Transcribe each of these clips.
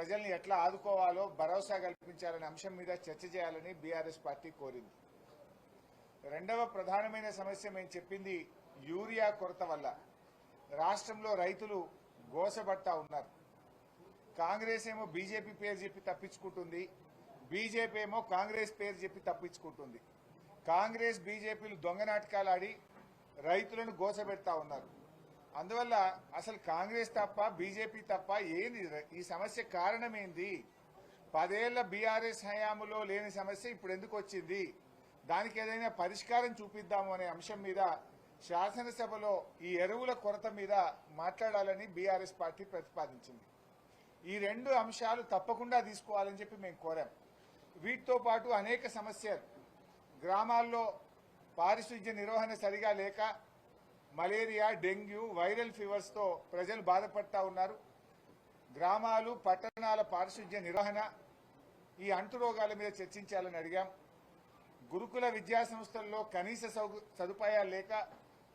ప్రజల్ని ఎట్లా ఆదుకోవాలో భరోసా కల్పించాలనే అంశం మీద చర్చ చేయాలని బీఆర్ఎస్ పార్టీ కోరింది. రెండవ ప్రధానమైన సమస్య మేము చెప్పింది యూరియా కొరత వల్ల. రాష్ట్రంలో రైతులు గోసబడతా ఉన్నారు. కాంగ్రెస్ ఏమో బీజేపీ పేరు చెప్పి తప్పించుకుంటుంది బీజేపీ ఏమో కాంగ్రెస్ పేరు చెప్పి తప్పించుకుంటుంది. కాంగ్రెస్ బీజేపీలు దొంగ నాటకాలు ఆడి రైతులను గోసబెడతా ఉన్నారు. అందువల్ల అసలు కాంగ్రెస్ తప్ప బీజేపీ తప్ప ఏంది? ఈ సమస్య కారణమేంది? పదేళ్ళ బీఆర్ఎస్ హయాములో లేని సమస్య ఇప్పుడు ఎందుకు వచ్చింది? దానికి ఏదైనా పరిష్కారం చూపిద్దాము అనే అంశం మీద శాసనసభలో ఈ ఎరువుల కొరత మీద మాట్లాడాలని బీఆర్ఎస్ పార్టీ ప్రతిపాదించింది. ఈ రెండు అంశాలు తప్పకుండా తీసుకోవాలని చెప్పి మేము కోరాం. వీటితో పాటు అనేక సమస్యలు. గ్రామాల్లో పారిశుధ్య నిర్వహణ సరిగా లేక మలేరియా డెంగ్యూ వైరల్ ఫీవర్స్తో ప్రజలు బాధపడతా ఉన్నారు. గ్రామాలు పట్టణాల పారిశుధ్య నిర్వహణ ఈ అంటు రోగాల మీద చర్చించాలని అడిగాం. గురుకుల విద్యా సంస్థల్లో కనీస సదుపాయాలు లేక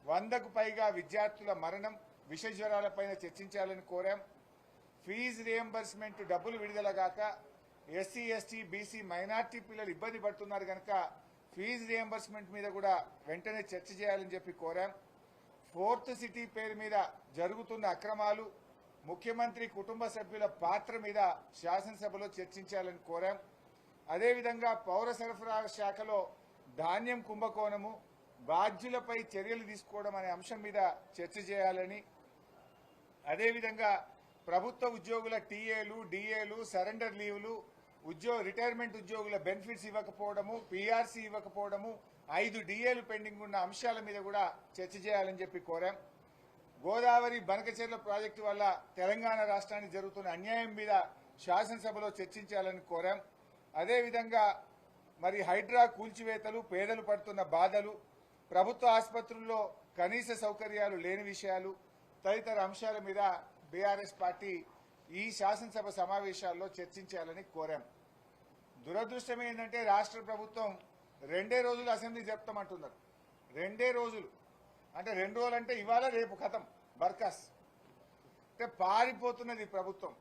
వందకు పైగా విద్యార్థుల మరణం విష జ్వరాలపైన చర్చించాలని కోరాం. ఫీజు రియంబర్స్మెంట్ డబ్బులు విడుదల కాక ఎస్సీ ఎస్టీ బీసీ మైనార్టీ పిల్లలు ఇబ్బంది పడుతున్నారు కనుక ఫీజు రియంబర్స్మెంట్ మీద కూడా వెంటనే చర్చ చేయాలని చెప్పి కోరాం. ఫోర్త్ సిటీ పేరు మీద జరుగుతున్న అక్రమాలు ముఖ్యమంత్రి కుటుంబ సభ్యుల పాత్ర మీద శాసనసభలో చర్చించాలని కోరాం. అదేవిధంగా పౌర సరఫరా శాఖలో ధాన్యం కుంభకోణము బాధ్యులపై చర్యలు తీసుకోవడం అనే అంశం మీద చర్చ చేయాలని అదేవిధంగా ప్రభుత్వ ఉద్యోగుల టీఏలు డిఏలు సరెండర్ లీవ్లు ఉద్యోగ రిటైర్మెంట్ ఉద్యోగుల బెనిఫిట్స్ ఇవ్వకపోవడము పీఆర్సీ ఇవ్వకపోవడము ఐదు డిఏలు పెండింగ్ ఉన్న అంశాల మీద కూడా చర్చ చేయాలని చెప్పి కోరాం. గోదావరి బనకచెర్ల ప్రాజెక్టు వల్ల తెలంగాణ రాష్ట్రానికి జరుగుతున్న అన్యాయం మీద శాసనసభలో చర్చించాలని కోరాం. అదేవిధంగా మరి హైడ్రా కూల్చివేతలు పేదలు పడుతున్న బాధలు ప్రభుత్వ ఆసుపత్రుల్లో కనీస సౌకర్యాలు లేని విషయాలు తదితర అంశాల మీద బీఆర్ఎస్ పార్టీ ఈ శాసనసభ సమావేశాల్లో చర్చించాలని కోరాం. దురదృష్టం ఏంటంటే రాష్ట్ర ప్రభుత్వం రెండే రోజులు అసెంబ్లీ జరుపుతామంటున్నారు రెండే రోజులు. అంటే రెండు రోజులు అంటే ఇవాళ రేపు కథం. బర్కాస్. అంటే పారిపోతున్నది ప్రభుత్వం.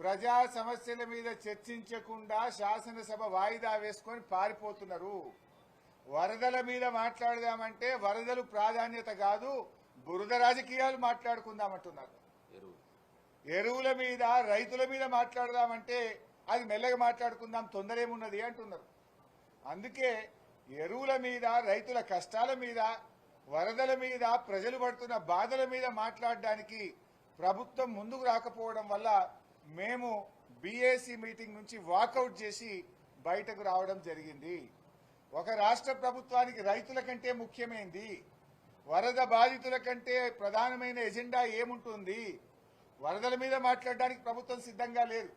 ప్రజా సమస్యల మీద చర్చించకుండా శాసనసభ వాయిదా వేసుకొని పారిపోతున్నారు. వరదల మీద మాట్లాడదామంటే వరదలు ప్రాధాన్యత కాదు బురద రాజకీయాలు మాట్లాడుకుందామంటున్నారు. ఎరువు ఎరువుల మీద రైతుల మీద మాట్లాడదామంటే అది మెల్లగా మాట్లాడుకుందాం తొందర ఏమున్నది అంటున్నారు. అందుకే ఎరువుల మీద రైతుల కష్టాల మీద వరదల మీద ప్రజలు పడుతున్న బాధల మీద మాట్లాడడానికి ప్రభుత్వం ముందుకు రాకపోవడం వల్ల మేము బీఏసీ మీటింగ్ నుంచి వాకౌట్ చేసి బయటకు రావడం జరిగింది. ఒక రాష్ట్ర ప్రభుత్వానికి రైతుల కంటే ముఖ్యమైంది. వరద బాధితుల కంటే ప్రధానమైన ఎజెండా ఏముంటుంది? వరదల మీద మాట్లాడడానికి ప్రభుత్వం సిద్ధంగా లేదు.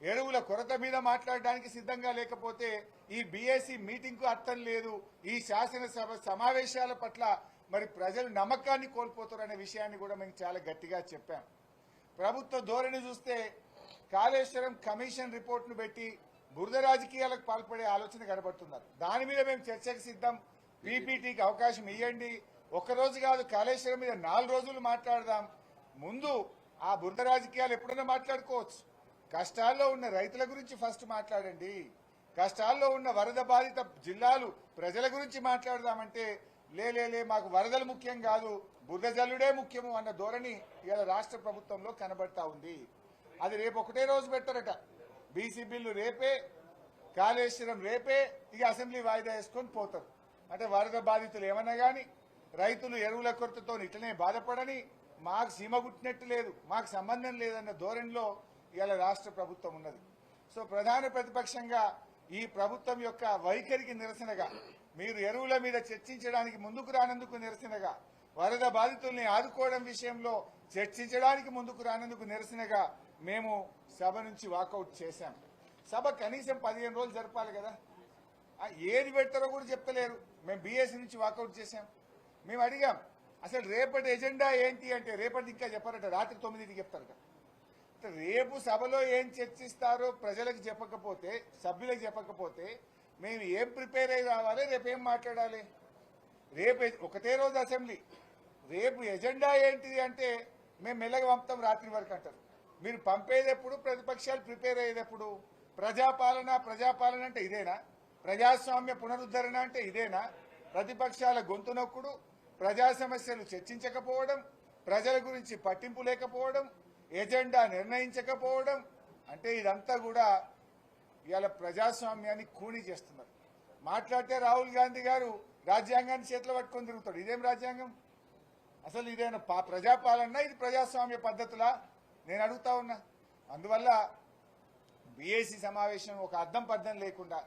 ఎరువుల కొరత మీద మాట్లాడడానికి సిద్ధంగా లేకపోతే ఈ బీఏసీ మీటింగ్కు అర్థం లేదు ఈ శాసనసభ సమావేశాల పట్ల మరి ప్రజలు నమ్మకాన్ని కోల్పోతారనే విషయాన్ని కూడా మేము చాలా గట్టిగా చెప్పాం. ప్రభుత్వ ధోరణి చూస్తే కాళేశ్వరం కమిషన్ రిపోర్ట్ను పెట్టి బురద రాజకీయాలకు పాల్పడే ఆలోచన కనబడుతున్నారు. దాని మీద మేము చర్చకు సిద్ధం. పీపీటీకి అవకాశం ఇవ్వండి ఒక్కరోజు కాదు కాళేశ్వరం మీద నాలుగు రోజులు మాట్లాడదాం. ముందు ఆ బురద రాజకీయాలు ఎప్పుడైనా మాట్లాడుకోవచ్చు. కష్టాల్లో ఉన్న రైతుల గురించి ఫస్ట్ మాట్లాడండి. కష్టాల్లో ఉన్న వరద బాధిత జిల్లాలు ప్రజల గురించి మాట్లాడదామంటే లేలే లే, మాకు వరదలు ముఖ్యం కాదు బురదజల్లుడే ముఖ్యము అన్న ధోరణి ఇవాళ రాష్ట్ర ప్రభుత్వంలో కనబడతా ఉంది. అది రేపు ఒకటే రోజు పెట్టారట బీసీ బిల్లు రేపే కాళేశ్వరం రేపే ఇక అసెంబ్లీ వాయిదా వేసుకొని పోతారు అంటే వరద బాధితులు ఏమన్నా గాని రైతులు ఎరువుల కొరతతో ఇట్లనే బాధపడని మాకు సీమ గుట్టినట్టు లేదు మాకు సంబంధం లేదన్న ధోరణిలో ఇవాళ రాష్ట్ర ప్రభుత్వం ఉన్నది. సో ప్రధాన ప్రతిపక్షంగా ఈ ప్రభుత్వం యొక్క వైఖరికి నిరసనగా మీరు ఎరువుల మీద చర్చించడానికి ముందుకు రానందుకు నిరసనగా వరద బాధితుల్ని ఆదుకోవడం విషయంలో చర్చించడానికి ముందుకు రానందుకు నిరసనగా మేము సభ నుంచి వాకౌట్ చేశాం. సభ కనీసం పదిహేను రోజులు జరపాలి కదా. ఏది పెడతారో కూడా చెప్తలేరు. మేము బీఎస్సీ నుంచి వాకౌట్ చేశాం. మేము అడిగాం అసలు రేపటి ఎజెండా ఏంటి అంటే రేపటి ఇంకా చెప్పారట రాత్రి తొమ్మిదికి చెప్తారట. రేపు సభలో ఏం చర్చిస్తారో ప్రజలకు చెప్పకపోతే సభ్యులకు చెప్పకపోతే మేము ఏం ప్రిపేర్ అయి రావాలి రేపు ఏం మాట్లాడాలి? రేపు ఒకటే రోజు అసెంబ్లీ. రేపు ఎజెండా ఏంటిది అంటే మేము మెల్లగా పంపుతాం రాత్రి వరకు అంటారు. మీరు పంపేదెప్పుడు ప్రతిపక్షాలు ప్రిపేర్ అయ్యేటప్పుడు ప్రజాపాలన ప్రజాపాలన అంటే ఇదేనా? ప్రజాస్వామ్య పునరుద్ధరణ అంటే ఇదేనా? ప్రతిపక్షాల గొంతు నొక్కుడు ప్రజా సమస్యలు చర్చించకపోవడం ప్రజల గురించి పట్టింపు లేకపోవడం ఎజెండా నిర్ణయించకపోవడం అంటే ఇదంతా కూడా ఇవాళ ప్రజాస్వామ్యాన్ని కూని చేస్తున్నారు. మాట్లాడితే రాహుల్ గాంధీ గారు రాజ్యాంగాన్ని చేతిలో పట్టుకొని తిరుగుతాడు. ఇదేం రాజ్యాంగం? అసలు ఇదేనా పా ప్రజాపాలన? ఇది ప్రజాస్వామ్య పద్ధతులా? నేను అడుగుతా ఉన్నా. అందువల్ల బీఏసీ సమావేశం ఒక అర్థం పర్థం లేకుండా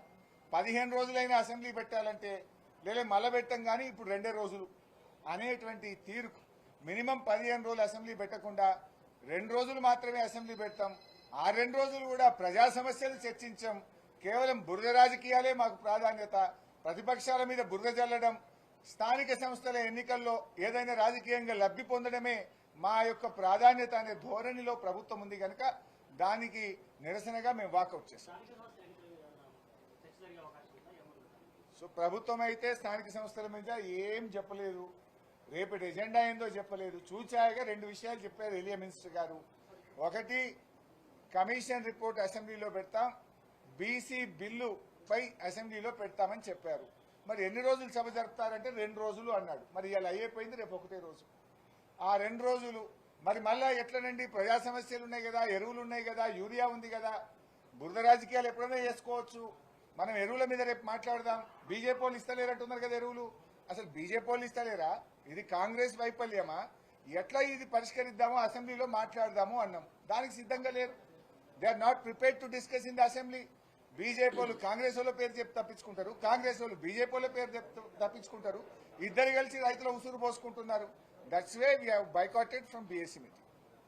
పదిహేను రోజులైన అసెంబ్లీ పెట్టాలంటే లేదా మళ్ళా పెట్టం కానీ ఇప్పుడు రెండే రోజులు అనేటువంటి తీరుకు మినిమం పదిహేను రోజులు అసెంబ్లీ పెట్టకుండా రెండు రోజులు మాత్రమే అసెంబ్లీ పెడతాం. ఆ రెండు రోజులు కూడా ప్రజా సమస్యలు చర్చించాం. కేవలం బురద రాజకీయాలే మాకు ప్రాధాన్యత. ప్రతిపక్షాల మీద బురద జల్లడం స్థానిక సంస్థల ఎన్నికల్లో ఏదైనా రాజకీయంగా లబ్ధి పొందడమే మా యొక్క ప్రాధాన్యత అనే ధోరణిలో ప్రభుత్వం ఉంది కనుక దానికి నిరసనగా మేము వాకౌట్ చేస్తాం. సో ప్రభుత్వం అయితే స్థానిక సంస్థల మీద ఏం చెప్పలేదు. రేపటి ఎజెండా ఏందో చెప్పలేదు. చూచాయగా రెండు విషయాలు చెప్పారు ఎలియా మినిస్టర్ గారు. ఒకటి కమిషన్ రిపోర్ట్ అసెంబ్లీలో పెడతాం బీసీ బిల్లు పై అసెంబ్లీలో పెడతామని చెప్పారు. మరి ఎన్ని రోజులు సభ జరుపుతారంటే రెండు రోజులు అన్నాడు. మరి ఇలా అయిపోయింది రేపు ఒకటే రోజు. ఆ రెండు రోజులు మరి మళ్ళా ఎట్లనండి ప్రజా సమస్యలు ఉన్నాయి కదా ఎరువులు ఉన్నాయి కదా యూరియా ఉంది కదా. బురద రాజకీయాలు ఎప్పుడైనా చేసుకోవచ్చు. మనం ఎరువుల మీద రేపు మాట్లాడదాం. బీజేపీ వాళ్ళు ఇస్తలేరంటున్నారు కదా ఎరువులు. అసలు బీజేపీ వాళ్ళు ఇస్తలేరా? ఇది కాంగ్రెస్ వైఫల్యమా? ఎట్లా ఇది పరిష్కరిద్దామో అసెంబ్లీలో మాట్లాడదాము అన్నాం. దానికి సిద్ధంగా లేరు. They are not prepared to discuss in the assembly BJP వాళ్ళు కాంగ్రెస్ వాళ్ళ పేరు చెప్పి తప్పించుకుంటారు. కాంగ్రెస్ వాళ్ళు బీజేపీ వాళ్ళ పేరు తప్పించుకుంటారు. ఇద్దరు కలిసి రైతుల ఉసురు పోసుకుంటున్నారు. That's way we boycotted from BSC meeting